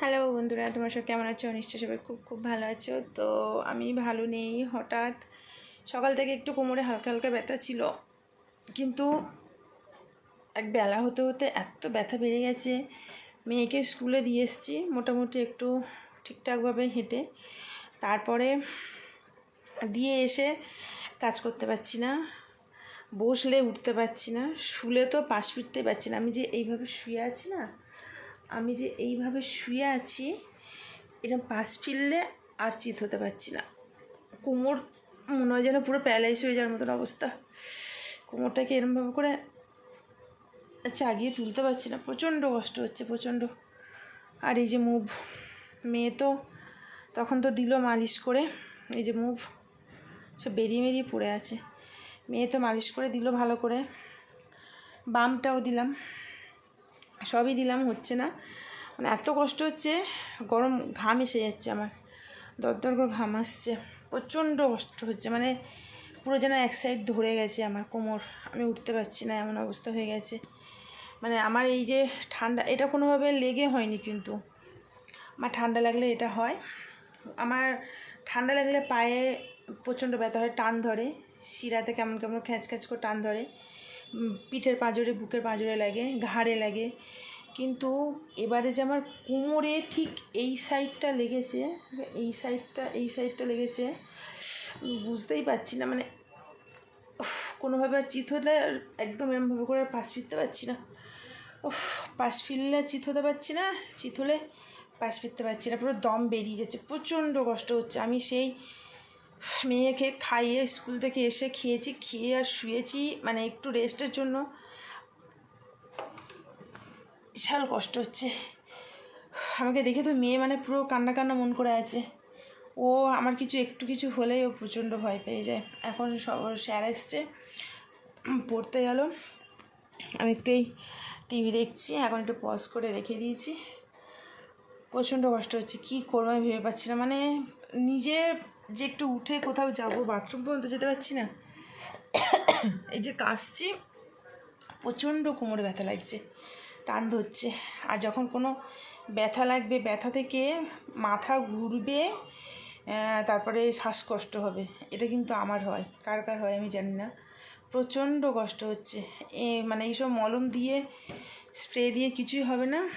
Hello বন্ধুরা, তোমার সব কেমন আছো? নিশ্চয়ই সবাই খুব খুব ভালো আছো। তো আমি ভালো নেই, হঠাৎ সকাল থেকে একটু কোমরে হালকা হালকা ব্যথা ছিল। কিন্তু এক বেলা হতে হতে এত ব্যথা বেড়ে গেছে, মেয়েকে স্কুলে দিয়ে এসেছি, মোটামুটি একটু ঠিকঠাকভাবে হেঁটে। তারপরে দিয়ে এসে কাজ করতে পারছি না, বসলে উঠতে পারছি না, শুলে তো পাশ ফিরতে পারছি না। আমি যে এইভাবে শুয়ে আছি না আমি যে এইভাবে শুয়ে আছি এরকম পাশ ফিরলে আর চিত হতে পারছি না। কোমর মনে হয় যেন পুরো প্যালাইস হয়ে যাওয়ার মতন অবস্থা। কোমরটাকে এরমভাবে করে চাগিয়ে তুলতে পারছি না। প্রচণ্ড কষ্ট হচ্ছে, প্রচণ্ড। আর এই যে মুভ মেয়ে তো তখন তো দিল মালিশ করে। এই যে মুভ সব বেরিয়ে বেরিয়ে পড়ে আছে। মেয়ে তো মালিশ করে দিল ভালো করে। বামটাও দিলাম। সবই দিলাম, হচ্ছে না। মানে এত কষ্ট হচ্ছে, গরম ঘাম এসে যাচ্ছে আমার। দরদর করে ঘাম আসছে। প্রচণ্ড কষ্ট হচ্ছে মানে পুরো যেন এক সাইড ধরে গেছে আমার কোমর। আমি উঠতে পারছি না, এমন অবস্থা হয়ে গেছে। মানে আমার এই যে ঠান্ডা, এটা কোনোভাবে লেগে হয়নি কিন্তু। আমার ঠান্ডা লাগলে এটা হয়। আমার ঠান্ডা লাগলে পায়ে প্রচণ্ড ব্যথা হয়, টান ধরে। শিরাতে কেমন কেমন খ্যাঁচ খ্যাঁচ করে টান ধরে। পিঠের পাঁজরে, বুকের পাঁজরে লাগে, ঘাড়ে লাগে। কিন্তু এবারে যে আমার কোমরে ঠিক এই সাইডটা লেগেছে, এই সাইডটা এই সাইডটা লেগেছে, বুঝতেই পারছি না মানে কোনোভাবে আর চিত হলে একদম এরমভাবে করে আর পাশ ফিরতে পারছি না। উফ, পাশ ফিরলে চিত হতে পারছি না, চিত হলে পাশ ফিরতে পারছি না, পুরো দম বেরিয়ে যাচ্ছে, প্রচণ্ড কষ্ট হচ্ছে। আমি সেই মেয়েকে খাইয়ে স্কুল থেকে এসে খেয়েছি, খেয়ে আর শুয়েছি মানে একটু রেস্টের জন্য। বিশাল কষ্ট হচ্ছে। আমাকে দেখে তো মেয়ে মানে পুরো কান্না কান্না মন করে আছে। ও আমার কিছু, একটু কিছু হলেই ও প্রচণ্ড ভয় পেয়ে যায়। এখন সব স্যার এসছে পড়তে গেল। আমি একটু এই টিভি দেখছি, এখন একটু পজ করে রেখে দিয়েছি। প্রচণ্ড কষ্ট হচ্ছে, কী করব আমি ভেবে পাচ্ছি না। মানে নিজে যে একটু উঠে কোথাও যাব বাথরুম পর্যন্ত যেতে পারছি না। এই যে কাশছি, প্রচণ্ড কোমরে ব্যথা লাগছে, টান ধরছে। আর যখন কোনো ব্যথা লাগবে, ব্যথা থেকে মাথা ঘুরবে তারপরে শ্বাসকষ্ট হবে। এটা কিন্তু আমার হয়। কার কার হয় আমি জানি না। প্রচণ্ড কষ্ট হচ্ছে। এ মানে এইসব মলম দিয়ে, স্প্রে দিয়ে কিছুই হবে না।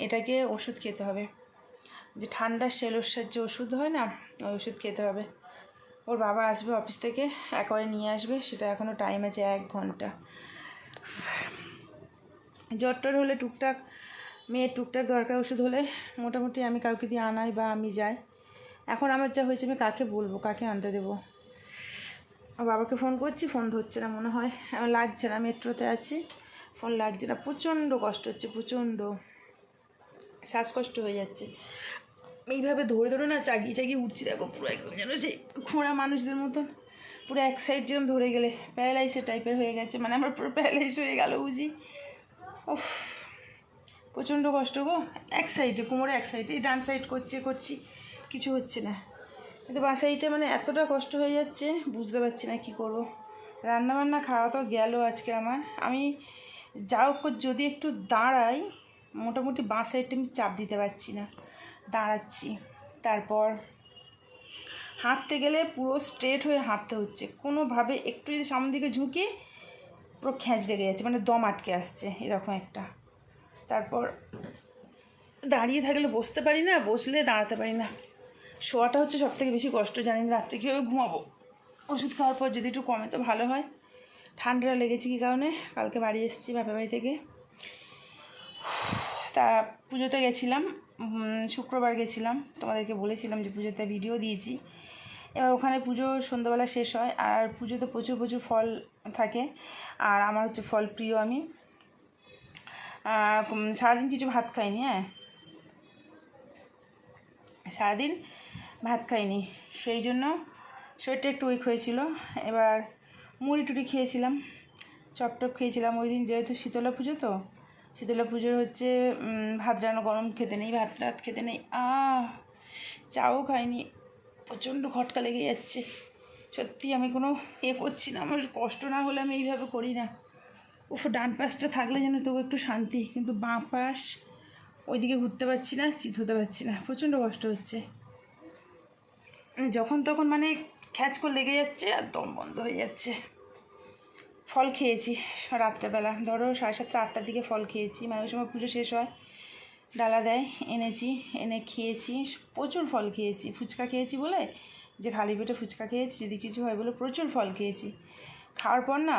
এটাকে ওষুধ খেতে হবে। যে ঠান্ডার সেলোসার যে ওষুধ হয় না, ওই ওষুধ খেতে হবে। ওর বাবা আসবে অফিস থেকে, একবারে নিয়ে আসবে, সেটা এখনও টাইম আছে এক ঘণ্টা। জ্বর টর হলে টুকটাক, মেয়ের টুকটাক দরকার ওষুধ হলে, মোটামুটি আমি কাউকে দিয়ে আনাই বা আমি যাই। এখন আমার যা হয়েছে আমি কাকে বলব, কাকে আনতে দেবো? বাবাকে ফোন করছি ফোন ধরছে না, মনে হয়, আমার লাগছে না, মেট্রোতে আছি ফোন লাগছে না, প্রচণ্ড কষ্ট হচ্ছে, প্রচণ্ড। শ্বাসকষ্ট হয়ে যাচ্ছে। এইভাবে ধরে ধরে না চাগিয়ে চাগিয়ে উঠছি, দেখো পুরো একদম যেন সেই খোঁড়া মানুষদের মতন। পুরো এক সাইড যেরকম ধরে গেলে প্যারালাইসের টাইপের হয়ে গেছে মানে আমার পুরো প্যারালাইস হয়ে গেল বুঝি। উফ, প্রচণ্ড কষ্ট গো। এক সাইডে কোমরে এক সাইডে ডান সাইড করছে, করছি, কিছু হচ্ছে না। কিন্তু বাঁ সাইডে মানে এতটা কষ্ট হয়ে যাচ্ছে, বুঝতে পারছি না কি করব। রান্নাবান্না খাওয়া তো গেল আজকে আমার। আমি যা হোক করে, যদি একটু দাঁড়াই, মোটামুটি বাঁ সাইডটা আমি চাপ দিতে পারছি না। দাঁড়াচ্ছি। তারপর হাঁটতে গেলে পুরো স্ট্রেট হয়ে হাঁটতে হচ্ছে। কোনোভাবে একটু যদি সামনের দিকে ঝুঁকি, পুরো খ্যাঁচ লেগে যাচ্ছে মানে দম আটকে আসছে, এরকম একটা। তারপর দাঁড়িয়ে থাকলে বসতে পারি না, বসলে দাঁড়াতে পারি না। শোয়াটা হচ্ছে সব থেকে বেশি কষ্ট জানি না রাত্রে কীভাবে ঘুমাবো। ওষুধ খাওয়ার পর যদি একটু কমে তো ভালো হয়। ঠান্ডা লেগেছে কী কারণে? কালকে বাড়ি এসেছি বাপের বাড়ি থেকে। তা পুজোতে গেছিলাম। শুক্রবার গেছিলাম। তোমাদেরকে বলেছিলাম যে পুজোতে ভিডিও দিয়েছি। এবার ওখানে পুজো সন্ধ্যাবেলা শেষ হয়, আর পুজোতে প্রচুর প্রচুর ফল থাকে। আর আমার হচ্ছে ফল প্রিয় আমি। সারাদিন কিছু ভাত খাইনি হ্যাঁ? সারাদিন ভাত খাইনি। সেই জন্য শরীরটা একটু উইক হয়েছিল। এবার মুড়ি টুড়ি খেয়েছিলাম চপ টপ খেয়েছিলাম। ওই দিন যেহেতু শীতলা পুজো তো শীতলা পুজোর হচ্ছে ভাত রান্না, গরম খেতে নেই, ভাত টাত খেতে নেই। আহ, চাও খাইনি, প্রচণ্ড খটকা লেগে যাচ্ছে। সত্যি আমি কোনো এ করছি না, আমার কষ্ট না হলে আমি এইভাবে করি না। উফ, ডান পাশটা থাকলে যেন তবু একটু শান্তি, কিন্তু বাঁ পাশ ওইদিকে ঘুরতে পারছি না, চিত হতে পারছি না, প্রচণ্ড কষ্ট হচ্ছে। যখন তখন মানে খ্যাচ করে লেগে যাচ্ছে আর দম বন্ধ হয়ে যাচ্ছে। ফল খেয়েছি রাত্রেবেলা। ধরো সাড়ে সাতটা, আটটার দিকে ফল খেয়েছি। মানে ওই সময় পুজো শেষ হয়, ডালা দেয়, এনেছি, এনে খেয়েছি। প্রচুর ফল খেয়েছি। ফুচকা খেয়েছি বলে, যে খালি পেটে ফুচকা খেয়েছি, যদি কিছু হয় বলে প্রচুর ফল খেয়েছি। খাওয়ার পর না,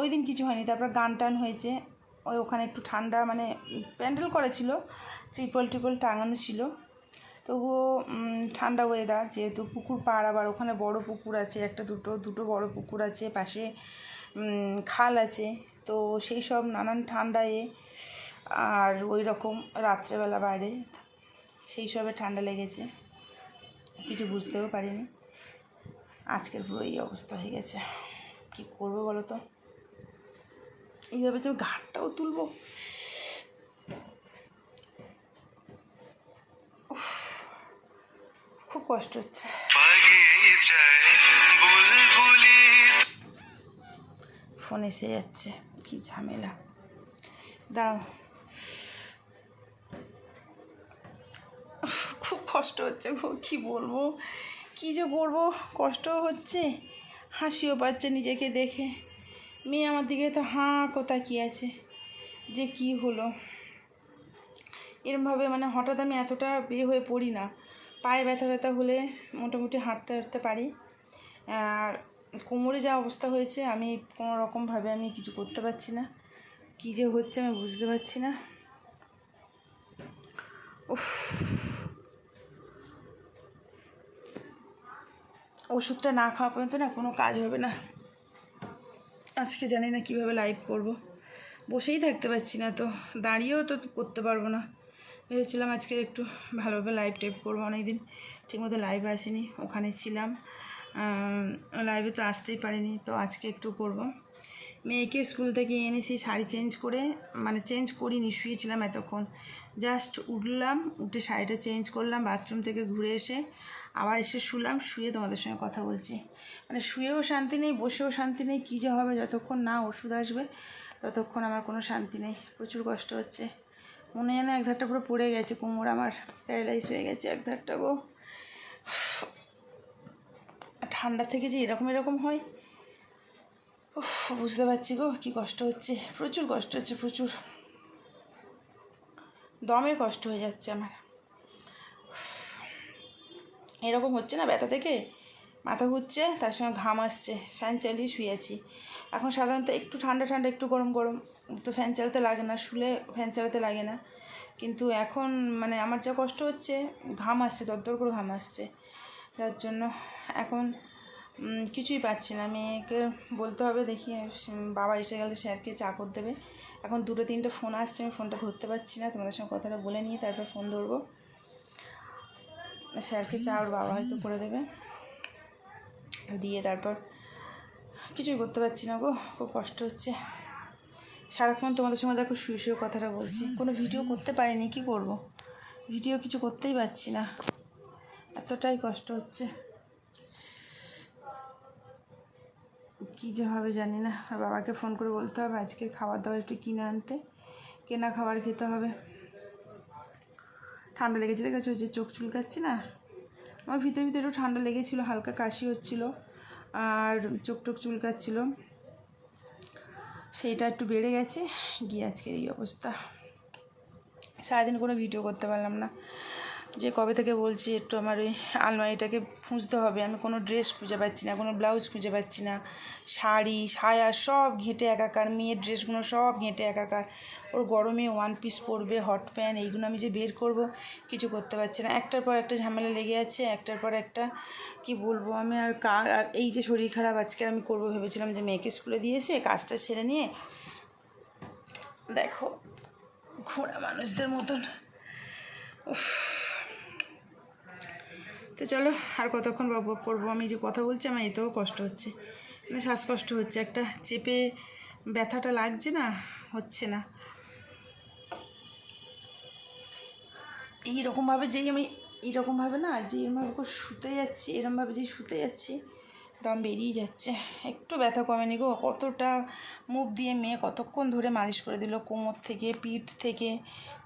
ওই দিন কিছু হয়নি। তারপর গান টান হয়েছে। ওই ওখানে একটু ঠান্ডা মানে প্যান্ডেল করেছিল ট্রিপল ট্রিপল টাঙানো ছিল। তবুও ঠান্ডা ওয়েদার যেহেতু পুকুর পাড় আবার ওখানে বড় পুকুর আছে, একটা দুটো দুটো বড় পুকুর আছে, পাশে খাল আছে। তো সেই সব নানান ঠান্ডায়, আর ওই রকম রাত্রেবেলা বাইরে, সেই সবে ঠান্ডা লেগেছে। কিছু বুঝতেও পারিনি। আজকের পুরো এই অবস্থা হয়ে গেছে। কী করব বলো তো? এইভাবে তো ঘাটটাও তুলবো। খুব কষ্ট হচ্ছে। ফোন এসে যাচ্ছে, কি ঝামেলা। দাঁড়াও। খুব কষ্ট হচ্ছে গো, কী বলব? কী যে করব? কষ্টও হচ্ছে, হাসিও পাচ্ছে নিজেকে দেখে। মেয়ে আমার দিকে তো হাঁ কোথা কি আছে, যে কি হলো। এরমভাবে মানে হঠাৎ আমি এতটা বিয়ে হয়ে পড়ি না। পায়ে ব্যথা ব্যথা হলে মোটামুটি হাঁটতে হাঁটতে পারি। আর কোমরে যা অবস্থা হয়েছে, আমি কোনো রকমভাবে আমি কিছু করতে পারছি না। কী যে হচ্ছে আমি বুঝতে পারছি না। উফ। ওষুধটা না খাওয়া পর্যন্ত না কোনো কাজ হবে না। আজকে জানি না কীভাবে লাইভ করব। বসেই থাকতে পারছি না তো, দাঁড়িয়েও তো করতে পারব না। ভেবেছিলাম আজকে একটু ভালোভাবে লাইভ টাইপ করব, অনেকদিন ঠিকমতো লাইভ আসেনি, ওখানে ছিলাম। লাইভে তো আসতেই পারিনি, তো আজকে একটু করব। মেয়েকে স্কুল থেকে এনেছি শাড়ি চেঞ্জ করে মানে চেঞ্জ করিনি, শুয়েছিলাম এতক্ষণ। জাস্ট উঠলাম, উঠে শাড়িটা চেঞ্জ করলাম বাথরুম থেকে ঘুরে এসে আবার এসে শুলাম, শুয়ে তোমাদের সঙ্গে কথা বলছি। মানে শুয়েও শান্তি নেই, বসেও শান্তি নেই, কী যে হবে, যতক্ষণ না ওষুধ আসবে, ততক্ষণ আমার কোনো শান্তি নেই, প্রচুর কষ্ট হচ্ছে। মনে যেন এক ধারটা পুরো পড়ে গেছে, কোমর আমার প্যারালাইজ হয়ে গেছে এক ধারটা গো। ঠান্ডা থেকে যে এরকম এরকম হয়? উফ, বুঝতে পারছি গো কী কষ্ট হচ্ছে। প্রচুর কষ্ট হচ্ছে প্রচুর। দমের কষ্ট হয়ে যাচ্ছে আমার। এরকম হচ্ছে না ব্যথা থেকে? মাথা ঘুরছে তার সঙ্গে ঘাম আসছে ফ্যান চালিয়ে শুয়ে আছি। এখন সাধারণত একটু ঠান্ডা ঠান্ডা একটু গরম গরম। তো ফ্যান চালাতে লাগে না শুলে ফ্যান চালাতে লাগে না। কিন্তু এখন মানে আমার যা কষ্ট হচ্ছে ঘাম আসছে দরদর করে ঘাম আসছে। যার জন্য এখন কিছুই পাচ্ছি না। মেয়েকে বলতে হবে, দেখি বাবা এসে গেলে স্যারকে চা করে দেবে। এখন দুটো তিনটে ফোন আসছে, আমি ফোনটা ধরতে পারছি না, তোমাদের সঙ্গে কথাটা বলে নিয়ে তারপর ফোন ধরবো। স্যারকে চা ওর বাবা হয়তো করে দেবে। দিয়ে তারপর কিছুই করতে পারছি না গো, খুব কষ্ট হচ্ছে। সারাক্ষণ তোমাদের সঙ্গে দেখো শুয়ে শুয়ে কথাটা বলছি। কোনো ভিডিও করতে পারিনি, কি করব? ভিডিও কিছু করতেই পারছি না। এতটাই কষ্ট হচ্ছে। কী যে হবে জানি না। আর বাবাকে ফোন করে বলতে হবে আজকে খাবার দাবার একটু কিনে আনতে। কেনা খাবার খেতে হবে। ঠান্ডা লেগেছে দেখেছ? যে চোখ চুলকাচ্ছে না? আমার ভিতরে ভিতরে একটু ঠান্ডা লেগেছিলো, হালকা কাশি হচ্ছিল, আর চোখ টোক চুলকাচ্ছিল। সেইটা একটু বেড়ে গেছে। গিয়ে আজকের এই অবস্থা। সারাদিন কোনো ভিডিও করতে পারলাম না। যে কবে থেকে বলছি একটু আমার ওই আলমারিটাকে খুঁজতে হবে। আমি কোনো ড্রেস খুঁজে পাচ্ছি না, কোনো ব্লাউজ খুঁজে পাচ্ছি না। শাড়ি, সায়া সব ঘেঁটে একাকার, মেয়ের ড্রেসগুলো সব ঘেঁটে একাকার। ওর গরমে ওয়ান পিস পরবে হট প্যান্ট এইগুলো আমি যে বের করব, কিছু করতে পারছি না। একটার পর একটা ঝামেলা লেগে আছে, একটার পর একটা, কি বলব আমি, আর কা, আর এই যে শরীর খারাপ আজকে আমি করব ভেবেছিলাম যে মেয়েকে স্কুলে দিয়েছে কাজটা সেরে নিয়ে, দেখো, ঘোড়া মানুষদের মতন, উফ। তো চলো আর কতক্ষণ বক করব? আমি যে কথা বলছি, আমার এতেও কষ্ট হচ্ছে। মানে শ্বাসকষ্ট হচ্ছে। একটা চেপে ব্যথাটা লাগছে না, হচ্ছে না। এইরকমভাবে যেই আমি, এইরকমভাবে না যে এরমভাবে করে শুতে যাচ্ছি, এরমভাবে যেই শুতে যাচ্ছি দম বেরিয়ে যাচ্ছে। একটু ব্যথা কমেনি গো। কতটা মুখ দিয়ে মেয়ে কতক্ষণ ধরে মালিশ করে দিল? কোমর থেকে, পিঠ থেকে,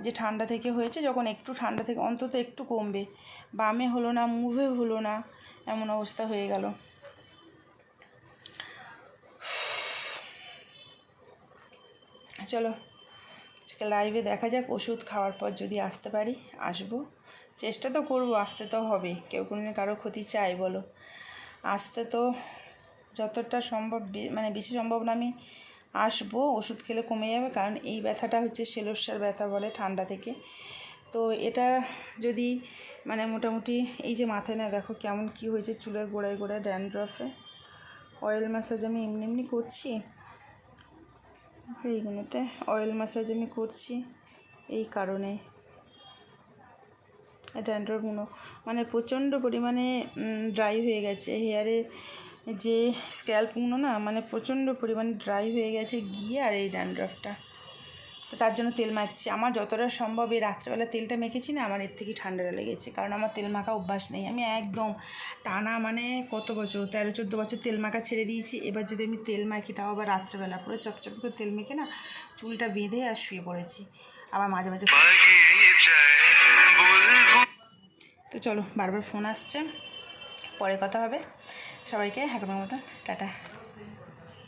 যে ঠান্ডা থেকে হয়েছে, যখন একটু ঠান্ডা থেকে, অন্তত একটু কমবে। বামে হলো না, মুভে হলো না, এমন অবস্থা হয়ে গেল। চলো, আজকে লাইভে দেখা যাক, ওষুধ খাওয়ার পর যদি আসতে পারি, আসব। চেষ্টা তো করব, আসতে তো হবে। কেউ কোনোদিন কারও ক্ষতি চাই বলো। আসতে তো যতটা সম্ভব মানে বেশি সম্ভব না আমি আসব, ওষুধ খেলে কমে যাবে, কারণ এই ব্যথাটা হচ্ছে সেলোসার ব্যথা বলে ঠান্ডা থেকে। তো এটা যদি মানে মোটামুটি এই যে মাথায় না দেখো কেমন কি হয়েছে চুলের গোড়ায় গোড়ায় ড্যান্ড্রফে। অয়েল ম্যাসাজ আমি এমনি এমনি করছি। এইগুলোতে অয়েল ম্যাসাজ আমি করছি এই কারণে। ড্যান্ড্রফগুলো মানে। প্রচণ্ড পরিমাণে ড্রাই হয়ে গেছে। হেয়ারে যে স্ক্যাল্পগুলো না মানে প্রচণ্ড পরিমাণে ড্রাই হয়ে গেছে গিয়ে আর এই ড্যান্ড্রফটা তো তার জন্য তেল মাখছি। আমার যতটা সম্ভব এই রাত্রেবেলা তেলটা মেখেছি না, আমার এর থেকে ঠান্ডাটা লেগেছে। কারণ আমার তেল মাখা অভ্যাস নেই। আমি একদম টানা মানে কত বছর, তেরো, চোদ্দ বছর তেল মাখা ছেড়ে দিয়েছি। এবার যদি আমি তেল মাখি, তাও আবার রাত্রেবেলা পুরো চপচপ করে তেল মেখে না, চুলটা বেঁধে আর শুয়ে পড়েছি। আবার মাঝে মাঝে তো চলো বারবার ফোন আসছে পরে কথা হবে। সবাইকে এখনের মতন টাটা।